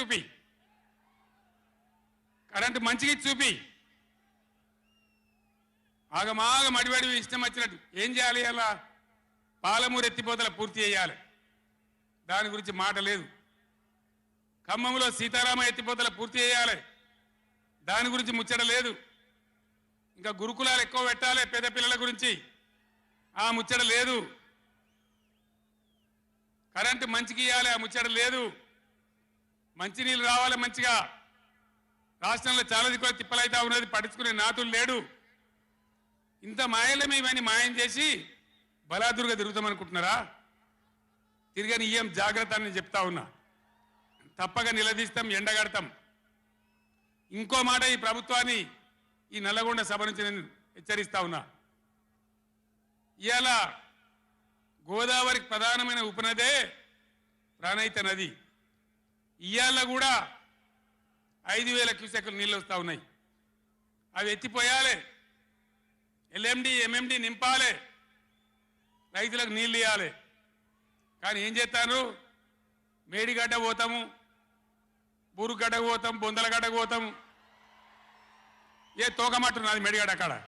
చూపి. కరెంటు మంచిగా చూపి. ఆగమాగం అడివడివి ఇష్టం వచ్చినట్టు. ఏం చేయాలి అలా? పాలమూరు ఎత్తిపోతల పూర్తి చేయాలి. దాని గురించి మాట లేదు. ఖమ్మంలో సీతారామ ఎత్తిపోతల పూర్తి చేయాలి. దాని గురించి ముచ్చట లేదు. ఇంకా గురుకులాలు ఎక్కువ పెట్టాలి పేద పిల్లల గురించి. ఆ ముచ్చట లేదు. కరెంటు మంచికి ఇవ్వాలి ఆ ముచ్చట లేదు. మంచినీళ్ళు రావాలి మంచిగా. రాష్ట్రంలో చాలా దిక్కుల తిప్పలైతా ఉన్నది పట్టించుకునే నాతులు లేడు. ఇంత మాయలమే ఇవన్నీ మాయం చేసి బలాదురుగా తిరుగుతామనుకుంటున్నారా? తిరిగని ఇయ్యం జాగ్రత్త అని చెప్తా ఉన్నా. తప్పక నిలదీస్తాం ఎండగడతాం. ఇంకో మాట ఈ ప్రభుత్వాన్ని ఈ నల్లగొండ సభ నుంచి నేను హెచ్చరిస్తా ఉన్నా. ఇవాళ గోదావరికి ప్రధానమైన ఉపనదే ప్రాణహిత నది. ఇవాళ కూడా ఐదు వేల క్యూసెక్లు నీళ్ళు వస్తూ ఉన్నాయి. అవి ఎత్తిపోయాలి. ఎల్ఎండి ఎంఎండి నింపాలి. రైతులకు నీళ్ళు ఇవ్వాలి కానీ ఏం చేస్తాను మేడిగడ్డ పోతాము బూరుగడ్డకు పోతాం బొందలగడ్డకు పోతాం. ఏ తోకమట్టు నాది మేడిగడ్డ అక్కడ